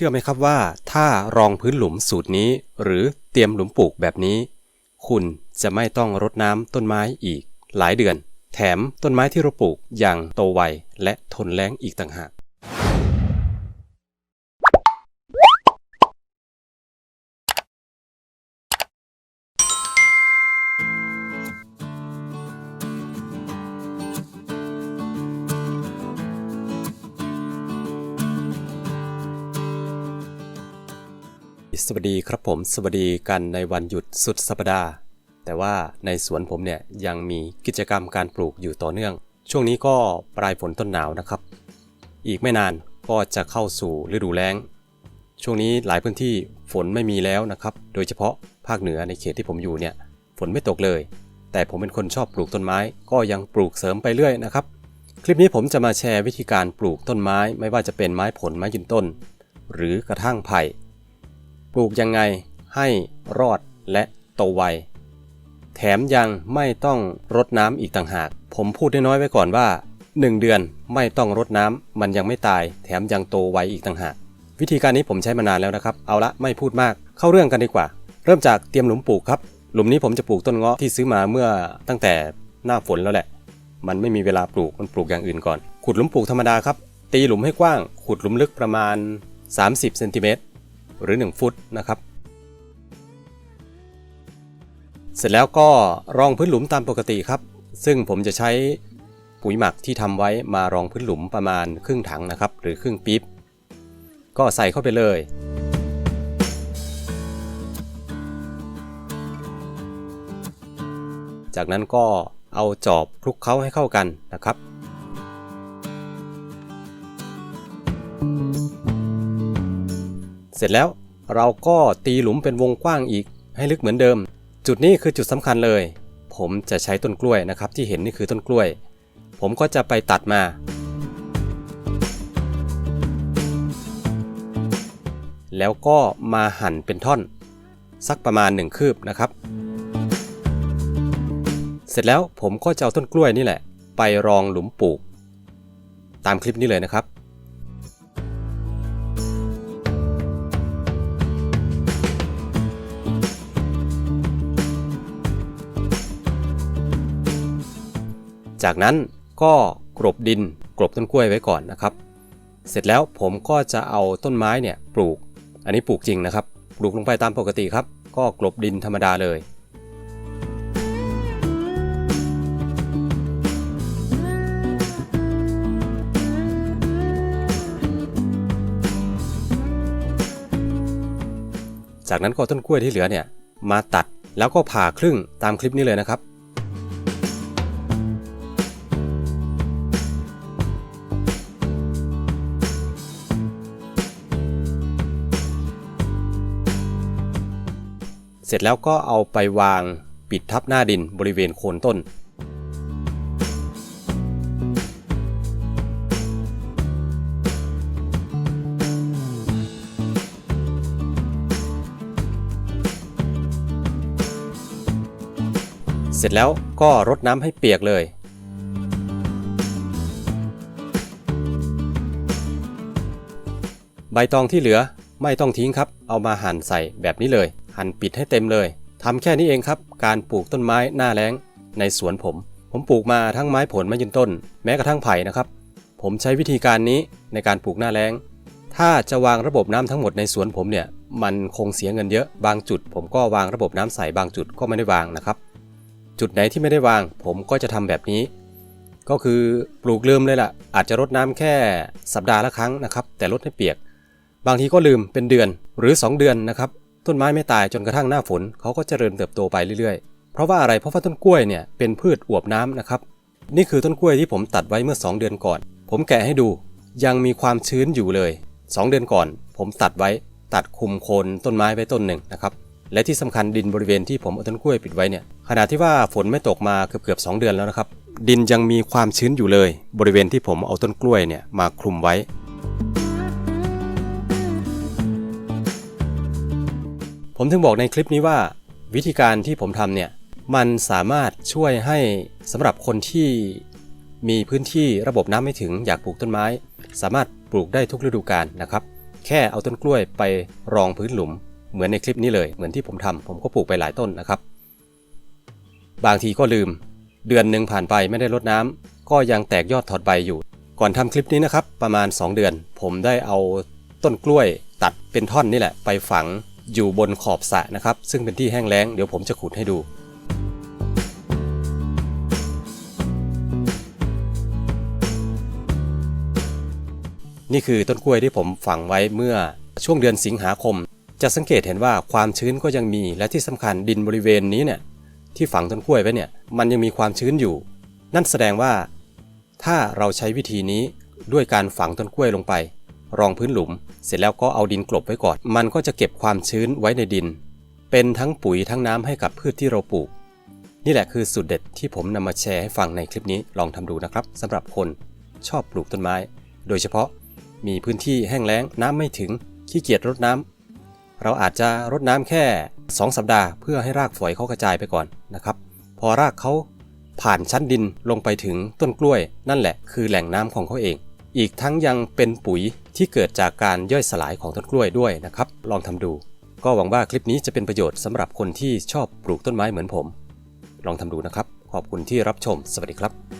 ชื่อไหมครับว่า ถ้ารองพื้นหลุมสูตรนี้ หรือเตรียมหลุมปลูกแบบนี้ คุณจะไม่ต้องรดน้ำต้นไม้อีก หลายเดือน แถมต้นไม้ที่เราปลูกยังโตไวและทนแล้งอีกต่างหาก สวัสดีครับผมสวัสดีกันในวันหยุดสุดสัปดาห์ แต่ว่าในสวนผมเนี่ยยังมีกิจกรรมการปลูกอยู่ต่อเนื่อง ช่วงนี้ก็ปลายฝนต้นหนาวนะครับ อีกไม่นานก็จะเข้าสู่ฤดูแล้ง ช่วงนี้หลายพื้นที่ฝนไม่มีแล้วนะครับ โดยเฉพาะภาคเหนือในเขตที่ผมอยู่เนี่ยฝนไม่ตกเลย แต่ผมเป็นคนชอบปลูกต้นไม้ ก็ยังปลูกเสริมไปเรื่อยนะครับ คลิปนี้ผมจะมาแชร์วิธีการปลูกต้นไม้ ไม่ว่าจะเป็นไม้ผลไม้ยืนต้น หรือกระทั่งไผ่ ปลูกยังไงให้รอดและโตไว แถมยังไม่ต้องรดน้ำอีกต่างหาก ผมพูดน้อยๆไว้ก่อนว่า 1 เดือนไม่ต้องรดน้ำมันยังไม่ตาย แถมยังโตไวอีกต่างหาก วิธีการนี้ผมใช้มานานแล้วนะครับ เอาละไม่พูดมากเข้าเรื่องกันดีกว่า เริ่มจากเตรียมหลุมปลูกครับ หลุมนี้ผมจะปลูกต้นเงาะที่ซื้อมาเมื่อตั้งแต่หน้าฝนแล้วแหละ มันไม่มีเวลาปลูกมันปลูกอย่างอื่นก่อน ขุดหลุมปลูกธรรมดาครับตีหลุมให้กว้าง ขุดหลุมลึกประมาณ 30เซนติเมตร หรือ 1 ฟุตนะครับ เสร็จแล้วก็รองพื้นหลุมตามปกติครับ ซึ่งผมจะใช้ปุ๋ยหมักที่ทำไว้มารองพื้นหลุมประมาณครึ่งถังนะครับ หรือครึ่งปี๊บก็ใส่เข้าไปเลยจากนั้นก็เอาจอบคลุกเคล้าให้เข้ากันนะครับ เสร็จแล้วเราก็ตีหลุมเป็นวงกว้างอีก ให้ลึกเหมือนเดิม จุดนี้คือจุดสำคัญเลย ผมจะใช้ต้นกล้วยนะครับ ที่เห็นนี่คือต้นกล้วย ผมก็จะไปตัดมา แล้วก็มาหั่นเป็นท่อน สักประมาณ 1 คืบนะครับ เสร็จแล้วผมก็จะเอาต้นกล้วยนี่แหละ ไปรองหลุมปลูก ตามคลิปนี้เลยนะครับ จากนั้นก็กรบดินกรบต้นกล้วยไว้ก่อนนะครับ เสร็จแล้วผมก็จะเอาต้นไม้เนี่ยปลูก อันนี้ปลูกจริงนะครับ ปลูกลงไปตามปกติครับ ก็กลบดินธรรมดาเลยจากนั้นก็ต้นกล้วยที่เหลือเนี่ยมาตัดแล้วก็ผ่าครึ่งตามคลิปนี้เลยนะครับ เสร็จแล้วก็เอาไปวางปิดทับหน้าดินบริเวณโคนต้น เสร็จแล้วก็รดน้ำให้เปียกเลยใบตองที่เหลือไม่ต้องทิ้งครับ เอามาหั่นใส่แบบนี้เลย หั่นปิดให้เต็มเลยทำแค่นี้เองครับ การปลูกต้นไม้หน้าแล้งในสวนผม ผมปลูกมาทั้งไม้ผลไม้ยืนต้น แม้กระทั่งไผ่นะครับ ผมใช้วิธีการนี้ในการปลูกหน้าแล้ง ถ้าจะวางระบบน้ำทั้งหมดในสวนผมเนี่ยมันคงเสียเงินเยอะบางจุด ผมก็วางระบบน้ำใส่บางจุดก็ไม่ได้วางนะครับ จุดไหนที่ไม่ได้วาง ผมก็จะทำแบบนี้ ก็คือปลูกลืมเลยล่ะ อาจจะรดน้ำแค่สัปดาห์ละครั้งนะครับ แต่รดให้เปียก บางทีก็ลืมเป็นเดือนหรือ 2 เดือนนะครับ ต้นไม้ไม่ตายจนกระทั่งหน้าฝนเขาก็เจริญเติบโตไปเรื่อยๆ เพราะว่าอะไรเพราะว่าต้นกล้วยเนี่ยเป็นพืชอวบน้ำนะครับนี่คือต้นกล้วยที่ผมตัดไว้เมื่อ 2 เดือนก่อน ผมแกะให้ดูยังมีความชื้นอยู่เลย 2 เดือนก่อน ผมตัดไว้ตัดคุมโคนต้นไม้ไว้ต้นหนึ่งนะครับและที่สำคัญดินบริเวณที่ผมเอาต้นกล้วยปิดไว้เนี่ยขณะที่ว่าฝนไม่ตกมาเกือบเกือบสเดือนแล้วนะครับดินยังมีความชื้นอยู่เลย บริเวณที่ผมเอาต้นกล้วยเนี่ยมาคลุมไว้ ผมถึงบอกในคลิปนี้ว่า วิธีการที่ผมทำเนี่ยมันสามารถช่วยให้สำหรับคนที่มีพื้นที่ระบบน้ำไม่ถึงอยากปลูกต้นไม้ สามารถปลูกได้ทุกฤดูกาลนะครับ แค่เอาต้นกล้วยไปรองพื้นหลุม เหมือนในคลิปนี้เลยเหมือนที่ผมทำผมก็ปลูกไปหลายต้นนะครับ บางทีก็ลืม เดือนหนึ่งผ่านไปไม่ได้รดน้ำก็ยังแตกยอดถอดใบอยู่ ก่อนทำคลิปนี้นะครับ ประมาณ 2 เดือน ผมได้เอาต้นกล้วยตัดเป็นท่อนนี่แหละ ไปฝัง อยู่บนขอบสระนะครับ ซึ่งเป็นที่แห้งแล้งเดี๋ยวผมจะขุดให้ดูนี่คือต้นกล้วยที่ผมฝังไว้เมื่อช่วงเดือนสิงหาคม จะสังเกตเห็นว่าความชื้นก็ยังมีและที่สำคัญดินบริเวณนี้เนี่ยที่ฝังต้นกล้วยไว้เนี่ยมันยังมีความชื้นอยู่ นั่นแสดงว่า ถ้าเราใช้วิธีนี้ด้วยการฝังต้นกล้วยลงไป รองพื้นหลุม เสร็จแล้วก็เอาดินกลบไว้ก่อน มันก็จะเก็บความชื้นไว้ในดิน เป็นทั้งปุ๋ยทั้งน้ำให้กับพืชที่เราปลูก นี่แหละคือสูตรเด็ดที่ผมนำมาแชร์ให้ฟังในคลิปนี้ลองทำดูนะครับสำหรับคนชอบปลูกต้นไม้ โดยเฉพาะมีพื้นที่แห้งแล้งน้ำไม่ถึงขี้เกียจรดน้ำเราอาจจะรดน้ำแค่ 2 สัปดาห์ เพื่อให้รากฝอยเขากระจายไปก่อนนะครับ พอรากเขาผ่านชั้นดินลงไปถึงต้นกล้วย นั่นแหละคือแหล่งน้ำของเขาเอง อีกทั้งยังเป็นปุ๋ย ที่เกิดจากการย่อยสลายของต้นกล้วยด้วยนะครับ ลองทำดู ก็หวังว่าคลิปนี้จะเป็นประโยชน์สำหรับคนที่ชอบปลูกต้นไม้เหมือนผม ลองทำดูนะครับ ขอบคุณที่รับชม สวัสดีครับ